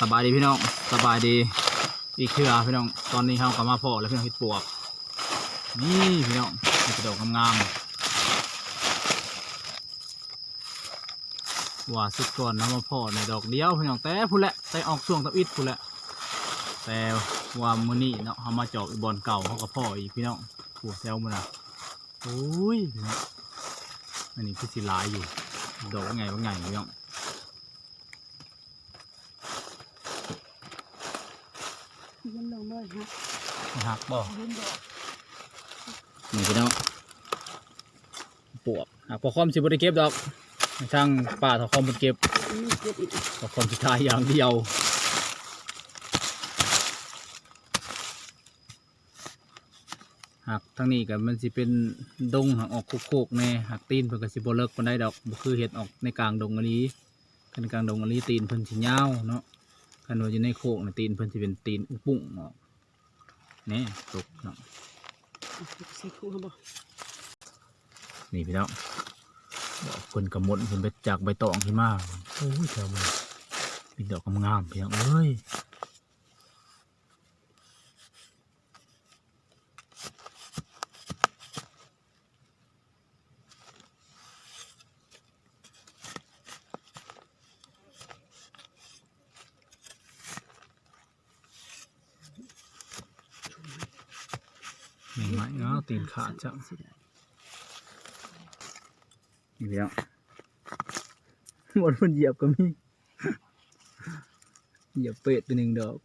สบายดีพี่น้องสบายดีอีกเทือพี่น้องตอนนี้เรากลับมาพอแล้วพี่น้องเห็ดปวกนี่พี่น้องเห็ดดอกงามๆว่าสุดก่อนเรามาพอในดอกเดียวพี่น้องแต่พูดแหละแต่ออกช่วงตะอิดพูดแหละแต่ว่ามือนี้เนาะเรามาเจาะอีบอลเก่าเขาก็พ่ออีกพี่น้องปวดแซวมันอะโอ้ยพี่น้องอันนี้คือสิลายอยู่ดอกว่าไงว่าไงพี่น้อง นลงเลยฮะหักบ่ยืนดอกนี่พี่น้องปวกหักพอคอมสิบได้เก็บดอกช่างป่าทอคอมมันเก็บมีเก็บอีกทอคอมสุดท้ายอย่างเดียวหักทั้งนี้กับมันสิเป็นดงหักออกโคกๆแน่หักตีนเพิ่นก็สิบ่เลิกปานใดดอกบ่คือเห็ดออกในกลางดงอันนี้คันกลางดงอันนี้ตีนเพิ่นสิยาวเนาะ คันว่าอยู่ในโคกนะตีนเพิ่นสิเป็นตีนอุปุ้งเนาะนี่ตกเนาะสีคู่เขาบอกนี่พี่น้องดอกเพิ่นกระมดเพิ่นไปจากใบตองที่มาโอ้ยแถวมันเป็นดอกงามๆพี่น้องเอ้ย มเนาะตีนขาดจ้ะนี่พี่น้องหมดมันเหยียบก็มีเหยียบเป็ดไปหนึ่งดอก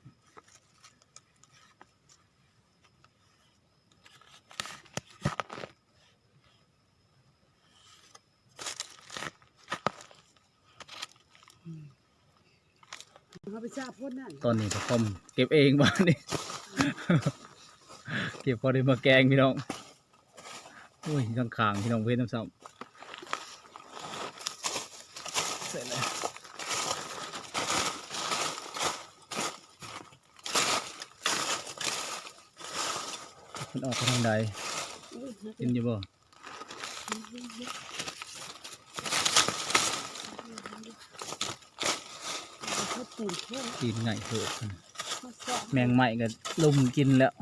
เขาไปชาพ่นนั่นตอนนี้ก็คอมเก็บเองบ้านนี่ เก็บพอได้มาแกงพี่น้องโอ้ยข้างขางๆพี่น้องเพื่อนน้ำซ้ำเสร็จแล้วมันออกไปทางใดกินอยู่บ่เขาตื่นเต้นกินไงเถอะเขาสอบแมงใหม่ก็ลุมกินแล้ว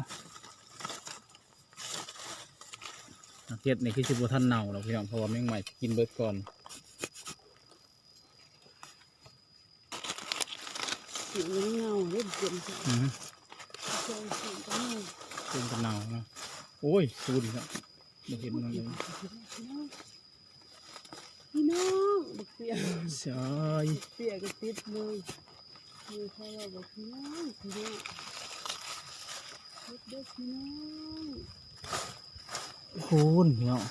เก็ดนี่คือสิบท่านเน่าหรอกพี่น้องเพราะว่าแมงใหม่กินเบิดก่อนสีเงาเล่นเกินจ้ะอือฮึเจ้าสีก็เงาเป็นกระเน่าเนาะโอ้ยสูดีครับไม่เห็นมันเลยพี่น้องบักเปียกใช่เปียกก็ติดเลยมือเขาว่าบอกพี่น้องพี่น้องเด็กๆพี่น้อง คุณพี่น้อง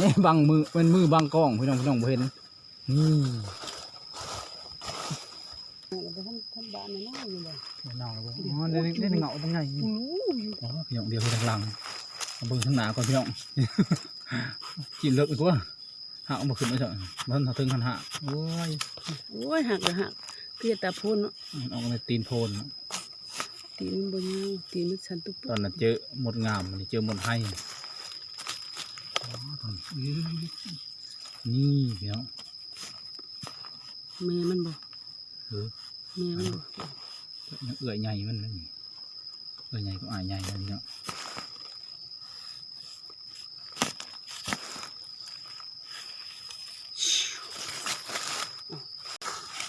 นี่บังมือเป็นมือบังกล้องพี่น้องพี่น้องบ่เห็นนี่เราไปทำทำบ้านในน้อยอยู่เลยเน่าแล้วบ่อ๋อได้ได้ได้เงาตรงไหนรู้อยู่อ๋อพี่น้องเดียวคือทางหลังเอาเบิ่งทางหน้าก่อนพี่น้องกินเลิกอีกว่าหาเอามาขึ้นมาเถอะมันถึงขันหาโอ้ยโอ้ยหักเลยหักเพียตาพ่นเนาะมันออกในตีนโพนเนาะ ตีนมันบนยาวตีนมันชันตุ๊บตอนนั้นเจอหมดงามมันนี้เจอหมดให้อ๋อตอนนี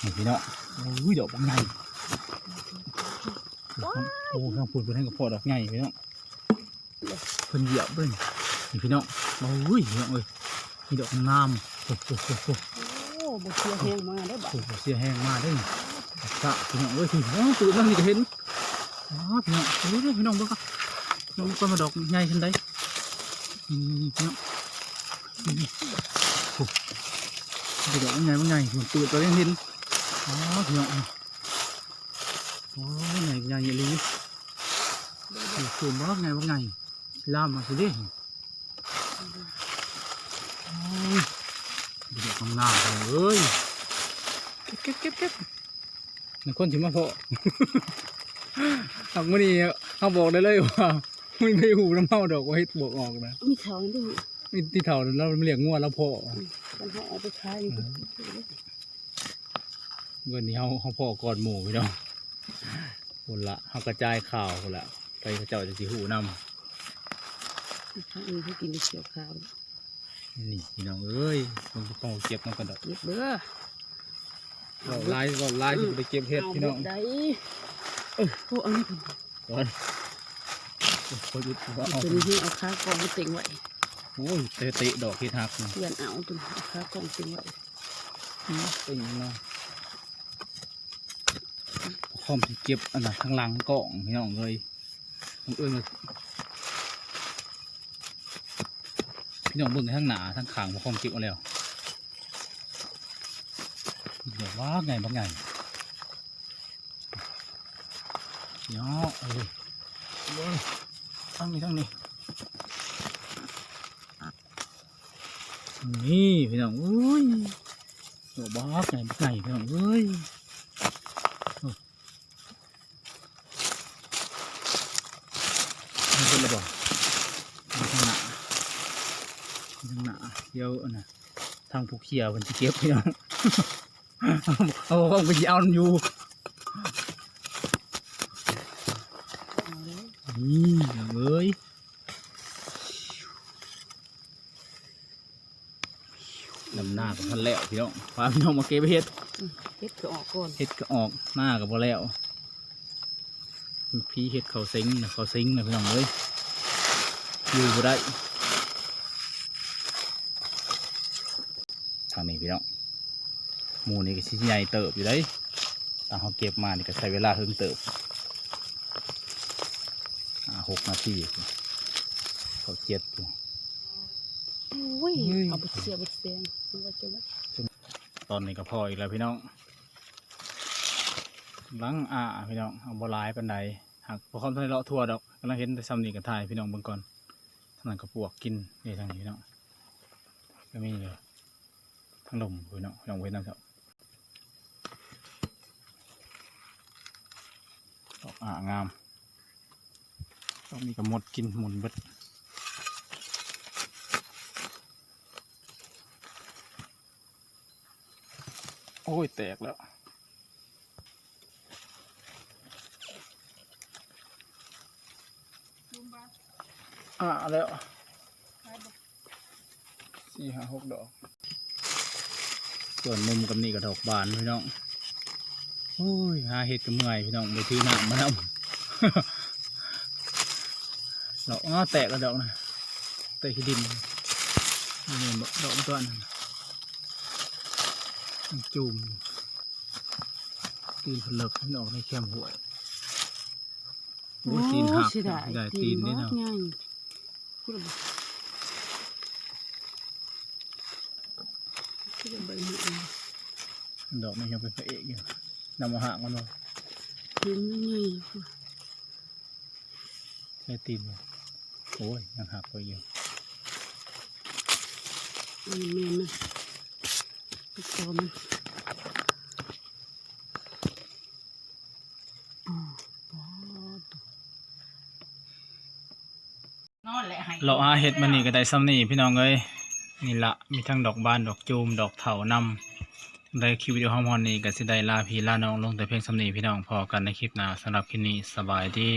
่พี่ โอ้ยดอกบางใหญ่โอ้ข้างพูดเพื่อนให้กับพ่อดอกใหญ่พี่น้องเพิ่นเหยียบเลยนี่พี่น้องโอ้ยพี่น้องเอ้ยมีดอกงามโอ้โหโอ้โหโอ้บกเสียแห้งมาได้บ่โอ้โหเสียแห้งมากเลยกะพี่น้องเอ้ยพี่น้องตื่นแล้วนี่ก็เห็นอ๋อพี่น้องดูดิพี่น้องเบิ่งก่อนน้องก็มาดอกใหญ่ขึ้นได้นี่นี่พี่น้องนี่นี่โอ้โหดอกใหญ่ใหญ่มันตื่นตัวยังเห็นอ๋อพี่น้อง โอ้ยใหญ่ใหญ่ใหญ่เลยโอ้โหบ้าไงบ้าไงลามมาสิดิโอ้ยดอกงามๆเลยเก็บเก็บเก็บเก็บนักคนถึงมาพอทำมื่อนี้เขาบอกได้เลยว่าไม่ได้หูน้ำเมาดอกไว้บวกออกนะมีเขาด้วยมีที่เท่าเราเลี้ยงงัวแล้วพอมันเขาเอาไปขายนี่วันนี้เขาเขาพ่อก่อนหมู่พี่น้อง คนละเขากระจายข่าวคนละไปเขาเจ้าจะสิหูนถ้าเองเขากินเขียวขาวำนี่พี่น้องเอ้ยมันต้องเก็บน้ำกันดอกเก็บเบ้อเราไล่เราไล่ที่ไปเก็บเห็ดพี่น้องาได้เออพวกอันนี้ผมก่อนโอ้ยเขาหยุดว่าเอาตัวนี้ให้เอาขากองมาเต็งไว้โอ้ยเตะเตะดอกที่หักนี่เพื่อนเอาตัวเอาขากองเต็งไว้ติ่งเนาะ คอมที่เก็บอันนั้นข้างหลังกล่องพี่น้องเลยผมเอื้อมพี่น้องเบิ่งทั้งหนาทั้งขางพอคอมเก็บเอาแล้วเดี๋ยวว่าไงบ้างไงเนาะเอ้ยเบิ่งทั้งนี้ทั้งนี้นี่พี่น้องเอ้ยโอ้บ้าไก่ไก่พี่น้องเอ้ยโอ้ นี่เป็นระบอกทางหนาทางหนาเดี๋ยวอันน่ะทางผู้เขียวมันจะเก็บพี่น้องเอาเอาไปเอามันอยู่เอาแล้วนี่พี่น้องเอ้ยนำหน้ากับท่านแล้วพี่น้องพาพี่น้องมาเก็บเห็ดเฮ็ดก็ออกก่อนเห็ดก็ออกหน้ากับพอแล้ว พี่เห็ดเขาซิงนะเขาซิงนะพี่น้องเอ้ยอยู่บ่ได้ทางนี้พี่น้องหมูนี่ก็ชิ้นใหญ่เติบอยู่ได้ตามเขาเก็บมานี่ก็ใช้เวลาเพิ่งเติบอ่าหกนาทีเขาเจ็ดอยู่โอ้ยเฮ้ยเอาไปเสียบไปเสียงมันก็จะว่าตอนนี้ก็พออีกแล้วพี่น้อง หลังอ่าพี่น้องเอาบหลายปันใดหากพอคอมทะเลาะทั่วดอกกำลังเห็นแต่ซ้ำนี่กับทายพี่น้องเบิ่งก่อนทางนั้นก็ปวกกินนี่ทางนี้พี่น้องก็มีเลยทางลมพี่น้องพี่น้องเว้นน้ำเถอะดอกอ่างามดอกนี้ก็หมดกินหมุนเบิดโอ้ยแตกแล้ว อ่าแล้วสี่ห้าหกดอก ส่วนมุมกับนี่ก็ดอกบานพี่น้องโอ้ยหาเห็ดกับเมื่อยพี่น้องไปที่น้ำมานำดอกอ้อแตกแล้วดอกนะแตกที่ดินนี่ดอกดอกตัวนั้นมันจูมตีนผลึกมันออกในแคมหัวยโอ้ยตีนหักเสียดายได้ตีนนี่บอเนาะ กง่ายพูดอะไรพูดอะไรหมดเลยดอกนี่ยังเป็นพระเอกอยู่นำมาหางมันเนาะ เห็นยังไง ใช้ตีนบ่โอ้ยยังหักไปอยู่ มันแมนนะไปต่อมันโอ้ปอด นอนแหละให้เราหาเห็ดมันนี่ก็ได้ซ้ำนี่พี่น้องเอ้ยนี่ละมีทั้งดอกบานดอกจูมดอกเถานำได้คลิปวิดีโอฮอมฮอนนี่ก็สิได้ลาพี่ลาน้องลงแต่เพียงซ้ำนี่พี่น้องพอกันในคลิปหน้าสำหรับคลิปนี้สบายดี